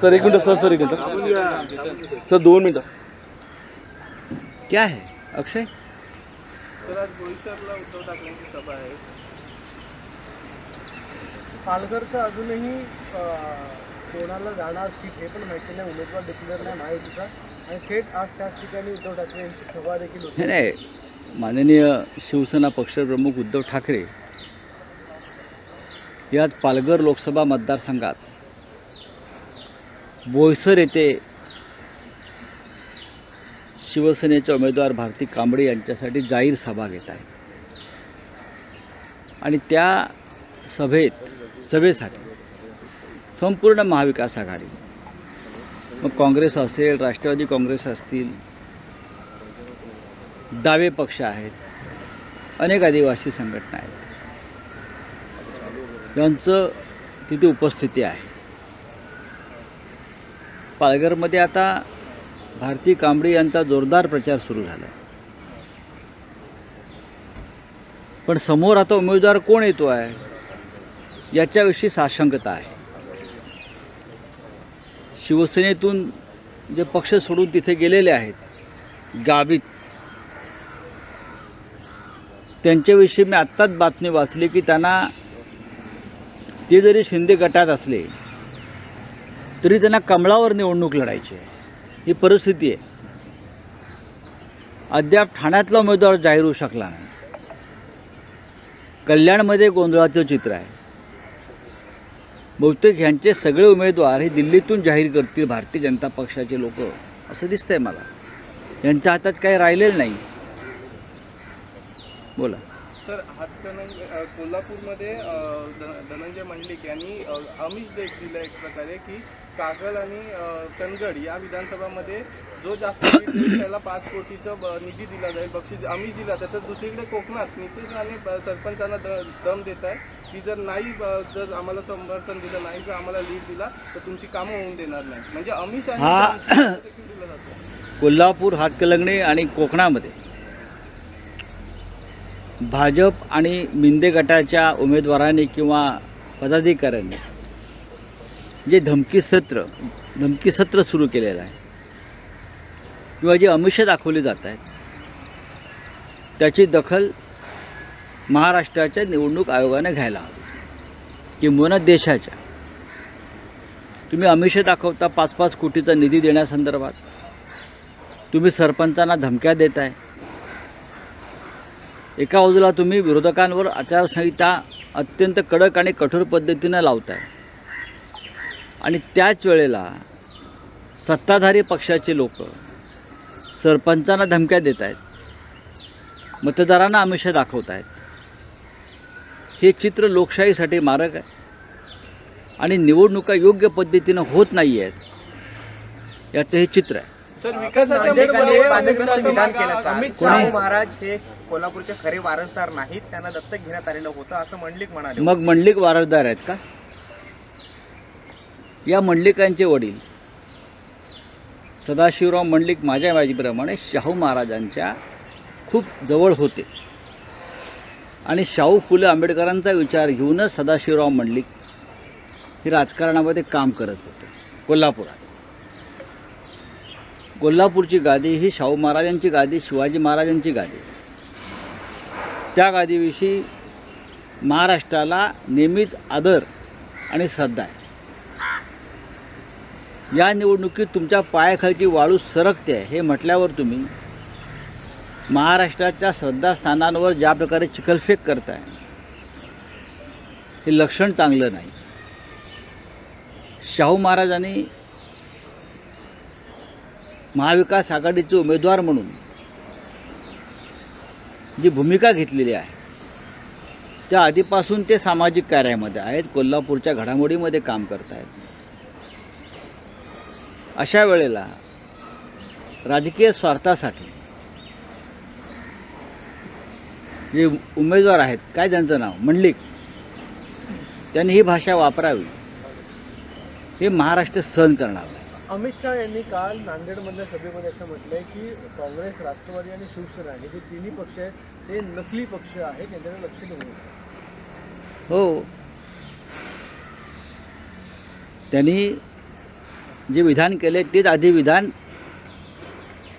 Sir एक मिनटं sir sir एक मिनटं. सर दोन मिनटं. क्या है? अक्षय? तर आज बोईसरला उद्धव ठाकरेंची सभा आहे पालघरचं अजूनही अं, कोणाला जाणार सीट हे पण माहिती नाही उमेदवार डिक्लेअर नाही महायुतीचा आणि थेट आज त्याच ठिकाणी उद्धव ठाकरे यांची सभा देखील होती. नाही नाही. माननीय शिवसेना पक्षप्रमुख उद्धव ठाकरे हे आज पालघर लोकसभा मतदारसंघात बोईसर येथे शिवसेनेचे उमेदवार भारती कांबळे यांच्यासाठी जाहीर सभा घेत आहेत. आणि त्या सभेत सभेसाठी संपूर्ण महाविकास आघाडी मग काँग्रेस असेल राष्ट्रवादी काँग्रेस असतील दावे पक्ष आहेत अनेक आदिवासी संघटना आहेत. यांचं तिथे उपस्थिती आहे. पालघरमध्ये आता भारती कांबळे यांचा जोरदार प्रचार सुरू झाला आहे पण समोर आता उमेदवार कोण येतो आहे? याच्याविषयी साशंकता आहे. शिवसेनेतून जे पक्ष सोडून तिथे गेलेले आहेत गावीत त्यांच्याविषयी मी आत्ताच बातमी वाचली की त्यांना ते जरी शिंदे गटात असले तरी त्यांना कमळावर निवडणूक लढायची आहे. ही परिस्थिती आहे. अद्याप ठाण्यातला उमेदवार जाहीर होऊ शकला नाही. कल्याणमध्ये गोंधळाचं चित्र आहे. बहुतेक ह्यांचे सगळे उमेदवार हे दिल्लीतून जाहीर करतील भारतीय जनता पक्षाचे लोक असं दिसतंय मला. यांच्या हातात काही राहिलेलं नाही. बोला. सर हातकणंग कोल्हापूरमध्ये धनंजय मंडलिक यांनी आमिष देख दिलं एक प्रकारे की कागल आणि कनगड या विधानसभामध्ये जो जास्त त्याला पाच कोटीचं निधी दिला जाईल. बक्षीस आमिष दिला तर दुसरीकडे कोकणात नितीश राणे सरपंचांना द दम देत आहे की जर नाही जर आम्हाला समर्थन दिलं नाही जर आम्हाला लीड दिला तर तुमची कामं होऊन देणार नाही म्हणजे आमिष आणि हा. देखील दिलं जातं. कोल्हापूर हातकलंगणे आणि कोकणामध्ये भाजप आणि मिंदे गटाच्या उमेदवारांनी किंवा पदाधिकाऱ्यांनी. जे धमकी सत्र धमकी सत्र सुरू केलेलं आहे किंवा जे आमिषं दाखवली जात आहेत त्याची दखल महाराष्ट्राच्या निवडणूक आयोगाने घ्यायला हवी. किंबहुना देशाच्या. तुम्ही आमिषं दाखवता पाच पाच कोटीचा निधी देण्यासंदर्भात. तुम्ही सरपंचांना धमक्या देताय. एका बाजूला तुम्ही विरोधकांवर आचारसंहिता अत्यंत कडक आणि कठोर पद्धतीनं लावताय. आणि त्याच वेळेला सत्ताधारी पक्षाचे लोक सरपंचांना धमक्या देत आहेत मतदारांना आमिषं दाखवत आहेत हे चित्र लोकशाहीसाठी मारक आहे. आणि निवडणुका योग्य पद्धतीनं होत नाही आहेत याचं हे चित्र आहे. सर विकासाच्या महाराज हे कोल्हापूरचे खरे वारसदार नाहीत त्यांना दत्तक घेण्यात आलेलं होतं असं मंडलिक म्हणाले मग मंडलिक वारसदार आहेत का? या मंडलिकांचे वडील सदाशिवराव मंडलिक माझ्या माहितीप्रमाणे शाहू महाराजांच्या खूप जवळ होते. आणि शाहू फुले आंबेडकरांचा विचार घेऊनच सदाशिवराव मंडलिक हे राजकारणामध्ये काम करत होते कोल्हापुरात. कोल्हापूरची गादी ही शाहू महाराजांची गादी शिवाजी महाराजांची गादी. त्या गादीविषयी महाराष्ट्राला नेहमीच आदर आणि श्रद्धा आहे. या निवडणुकीत तुमच्या पायाखालची वाळू सरकते आहे हे म्हटल्यावर तुम्ही महाराष्ट्राच्या श्रद्धास्थानांवर ज्या प्रकारे चिखलफेक करताय हे लक्षण चांगलं नाही. शाहू महाराजांनी महाविकास आघाडीचे उमेदवार म्हणून जी भूमिका घेतलेली आहे. त्या आधीपासून ते सामाजिक कार्यामध्ये आहेत कोल्हापूरच्या घडामोडीमध्ये काम करत आहेत अशा वेळेला राजकीय स्वार्थासाठी जे उमेदवार आहेत काय त्यांचं नाव? मंडलिक. त्यांनी ही भाषा वापरावी. हे महाराष्ट्र सहन करणार नाही. अमित शहा यांनी काल नांदेडमधल्या सभेमध्ये असं म्हटलंय की काँग्रेस राष्ट्रवादी आणि शिवसेना हे जे तिन्ही पक्ष आहेत ते नकली पक्ष आहेत यांच्याकडे लक्ष देऊ हो. त्यांनी जे विधान केले तेच आधी विधान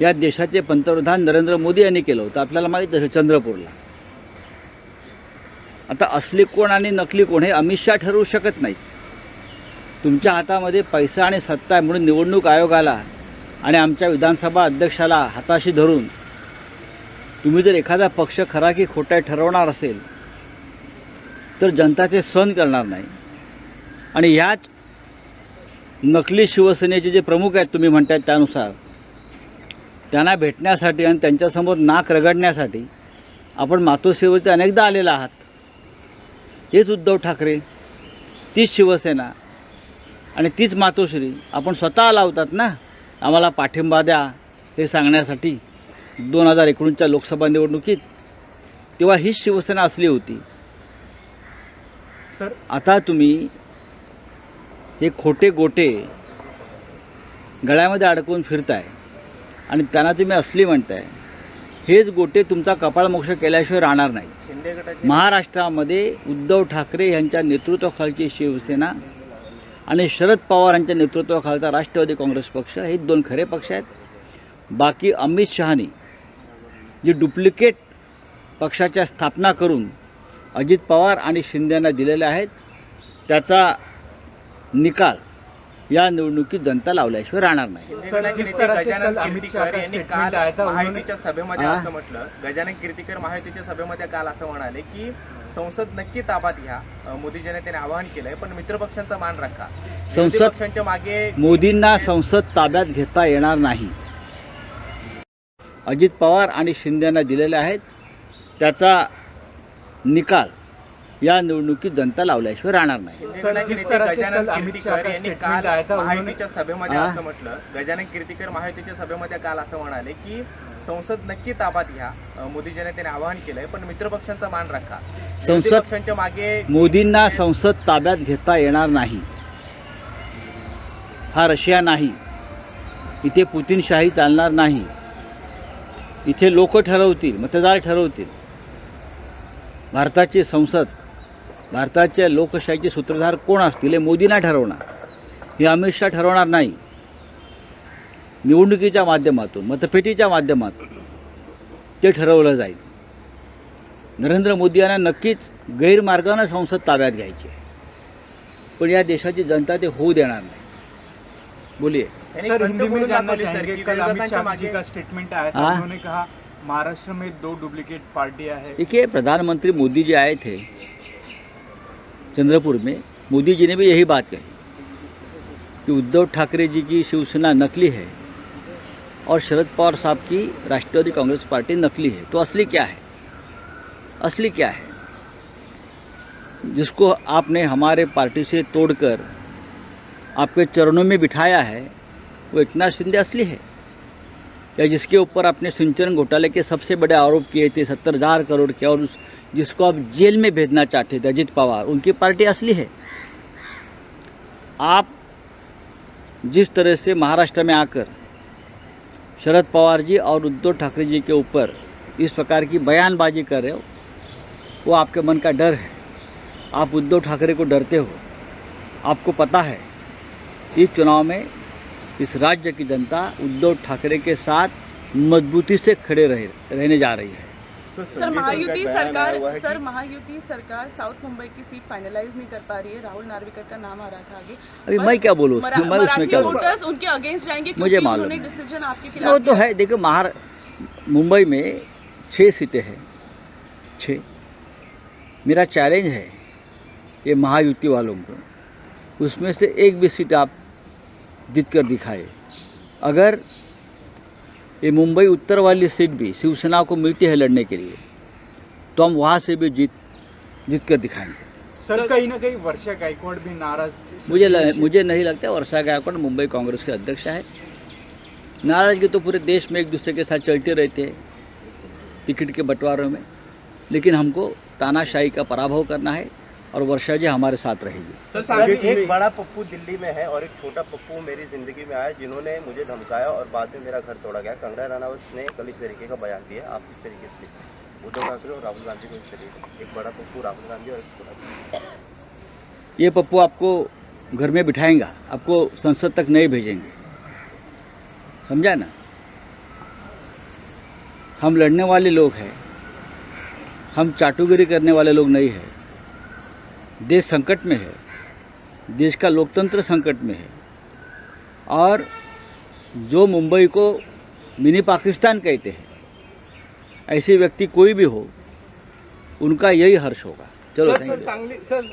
या देशाचे पंतप्रधान नरेंद्र मोदी यांनी केलं होतं. आपल्याला माहीत आहे चंद्रपूरला. आता असली कोण आणि नकली कोण हे अमित शहा ठरवू शकत नाहीत. तुमच्या हातामध्ये पैसा आणि सत्ता आहे म्हणून निवडणूक आयोगाला आणि आमच्या विधानसभा अध्यक्षाला हाताशी धरून तुम्ही जर एखादा पक्ष खरा की खोटा ठरवणार असेल तर जनता ते सहन करणार नाही. आणि ह्याच नकली शिवसेनेचे जे प्रमुख आहेत तुम्ही म्हणतात त्यानुसार त्यांना भेटण्यासाठी आणि त्यांच्यासमोर नाक रगडण्यासाठी आपण मातोश्रीवरती अनेकदा आलेला आहात. हेच उद्धव ठाकरे तीच शिवसेना आणि तीच मातोश्री. आपण स्वतः लावतात ना? आम्हाला पाठिंबा द्या हे सांगण्यासाठी. दोन हजार एकोणीसच्या लोकसभा निवडणुकीत तेव्हा हीच शिवसेना असली होती. सर. आता तुम्ही हे खोटे गोटे गळ्यामध्ये अडकवून फिरताय आणि त्यांना तुम्ही असली म्हणताय. हेच गोटे तुमचा कपाळमोक्ष केल्याशिवाय राहणार नाही. महाराष्ट्रामध्ये उद्धव ठाकरे यांच्या नेतृत्वाखालची शिवसेना आणि शरद पवार यांच्या नेतृत्वाखालचा राष्ट्रवादी काँग्रेस पक्ष हे दोन खरे पक्ष आहेत बाकी अमित शहानी जी डुप्लिकेट पक्षाच्या स्थापना करून अजित पवार आणि शिंदेना दिलेल्या आहेत त्याचा निकाल या निवडणुकीत जनता लावल्याशिवाय राहणार नाही सभेमध्ये हा? असं म्हटलं गजानन कीर्तिकर महायुतीच्या सभेमध्ये काल असं म्हणाले की संसद नक्की ताब्यात घ्या. मोदी जनतेने आवाहन केलंय पण मित्रपक्षांचा मान राखा. संसद- पक्षांच्या मागे मोदींना संसद ताब्यात घेता येणार नाही. अजित पवार आणि शिंदेना दिलेले आहेत. त्याचा निकाल या निवडणुकीत जनता लावल्याशिवाय राहणार नाही. सभेमध्ये? असं म्हटलं. गजानन कीर्तिकर महायुतीच्या सभेमध्ये काल असं म्हणाले की संसद नक्की ताब्यात घ्या. मोदी जनतेने आवाहन केलंय पण मित्रपक्षांचा मान राखा. संसद- पक्षांच्या मागे मोदींना संसद ताब्यात घेता येणार नाही. हा रशिया नाही. इथे पुतीनशाही चालणार नाही. इथे लोक ठरवतील मतदार ठरवतील. भारताची संसद भारताच्या लोकशाहीचे सूत्रधार कोण असतील हे मोदींना ठरवणार. हे अमित शहा ठरवणार नाही. निवडणुकीच्या माध्यमातून मतपेटीच्या माध्यमातून ते ठरवलं जाईल. नरेंद्र मोदी यांना नक्कीच गैरमार्गानं संसद ताब्यात घ्यायची आहे. पण या देशाची जनता ते होऊ देणार नाही. बोलिये. सर हिंदी में जानना चाहेंगे कल अमित शाह जी का स्टेटमेंट आया था? उन्होंने कहा महाराष्ट्र में दो डुप्लीकेट पार्टियां हैं देखिए प्रधानमंत्री मोदी जी आए थे चंद्रपुर में मोदी जी ने भी यही बात कही कि उद्धव ठाकरे जी की शिवसेना नकली है। और शरद पवार साहब की राष्ट्रवादी कांग्रेस पार्टी नकली है। तो असली क्या है? असली क्या है? जिसको आपने हमारे पार्टी से तोड़कर आपके चरणों में बिठाया है, वो एकनाथ शिंदे असली है? या जिसके ऊपर आपने सिंचन घोटाले के सबसे बड़े आरोप किए थे, सत्तर हज़ार करोड़ के, और उस जिसको आप जेल में भेजना चाहते थे, अजित पवार, उनकी पार्टी असली है? आप जिस तरह से महाराष्ट्र में आकर शरद पवार जी और उद्धव ठाकरे जी के ऊपर इस प्रकार की बयानबाजी कर रहे हो, वो आपके मन का डर है। आप उद्धव ठाकरे को डरते हो। आपको पता है इस चुनाव में इस राज्य की जनता उद्धव ठाकरे के साथ मजबूती से खड़े रह, रहने जा रही है। सर महायुति सरकार सर महायुति सरकार साउथ मुंबई की सीट फाइनलाइज नहीं कर पा रही है। राहुल नार्वेकर का नाम आ रहा था आगे। अभी मैं क्या बोलूँ? वोटर्स उनके अगेंस्ट जाएँगे मुझे मालूम डिसीज़न आपके वो खिलाफ तो है देखो महार मुंबई में छः सीटें हैं। छः मेरा चैलेंज है ये महायुति वालों को। उसमें से एक भी सीट आप जीत कर दिखाए। अगर ये मुंबई उत्तर वाली सीट भी शिवसेना को मिलती है लड़ने के लिए। तो हम वहाँ से भी जीत जीत कर दिखाएँगे। सर कहीं ना कहीं वर्षा गायकवाड़ भी नाराज़ मुझे ल, मुझे नहीं लगता वर्षा गायकवाड़ मुंबई कांग्रेस के अध्यक्ष है। नाराज़गी तो पूरे देश में एक दूसरे के साथ चलते रहते हैं टिकट के बंटवारों में। लेकिन हमको तानाशाही का पराभव करना है। और वर्षा जी हमारे साथ रहेगी। सर एक बड़ा पप्पू दिल्ली में है और एक छोटा पप्पू मेरी ज़िंदगी में आया जिन्होंने मुझे धमकाया और बाद में मेरा घर तोड़ा गया। कंगना रनावत ने कल इस तरीके का बयान दिया। आप किस तरीके से उद्धव ठाकरे और राहुल गांधी को इस तरीके एक बड़ा पप्पू राहुल गांधी और एक छोटा ये पप्पू आपको घर में बिठाएँगा आपको संसद तक नहीं भेजेंगे। समझा ना? हम लड़ने वाले लोग हैं हम चाटुगिरी करने वाले लोग नहीं हैं। देश संकट में है देश का लोकतंत्र संकट में है। और जो मुंबई को मिनी पाकिस्तान कहते हैं ऐसे व्यक्ति कोई भी हो उनका यही हर्ष होगा। चलो सर थैंक यू सर